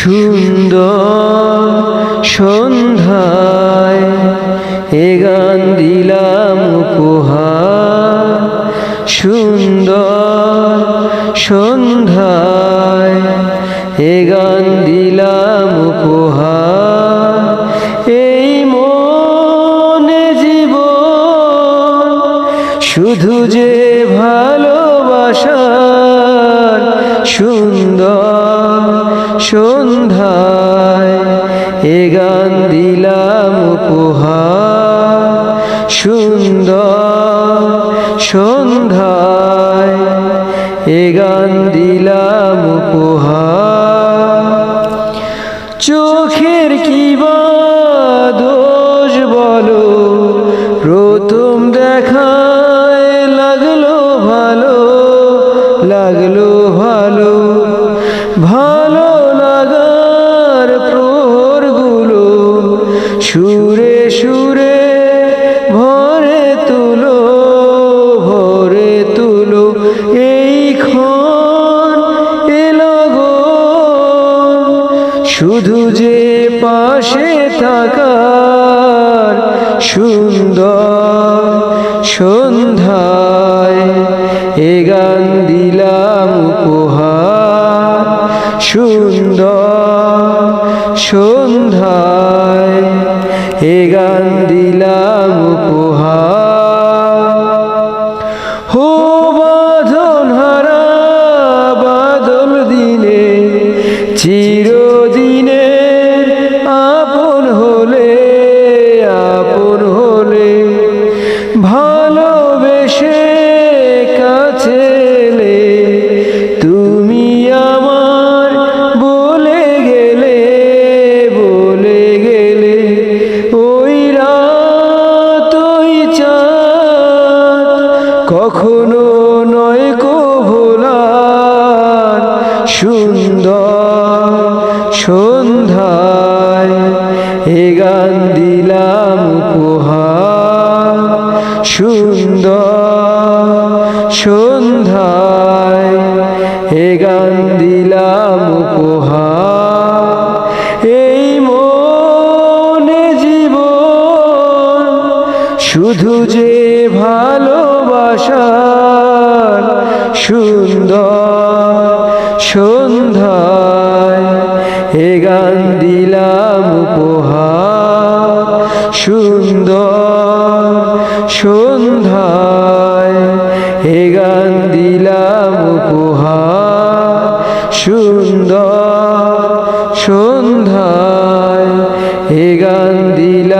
সুন্দর সন্ধ্যায় এ গান দিলাম উপহার। সুন্দর সন্ধ্যায় এ গান দিলাম উপহার। এই মনে জীবন শুধু যে ভালোবাসার সুন্দর সন্ধ্যায় এ গান দিলাম উপহার। সুন্দর সন্ধ্যায় এ গান দিলাম উপহার। চোখের কি দোষ বলো? প্রথম দেখায় লাগল ভালো লাগল ভালো। ভালো সুরে সুরে ভরে তুলো ভরে তুলো। এই ক্ষণ এলো গো। শুধু যে পাশে থাকার সুন্দর সন্ধ্যায় এ গান দিলাম উপহার, সুন্দর সন্ধ্যায়। এ গান দিলাম উপহার। হো হারা বাদল দিনে চিরদিনে আপন হলে আপন হলে ভালোবেসে কখনো নয় ভোলার সুন্দর সন্ধ্যায় এ গান দিলাম উপহার, সুন্দর সন্ধ্যায় এ গান দিলাম উপহার। এই মনে জীবন শুধু যে ভালোবাসার সুন্দর, সন্ধ্যায় এ গান দিলাম উপহার। সুন্দর, সন্ধ্যায় এ গান দিলাম উপহার। সুন্দর, সন্ধ্যায় এ গান দিলাম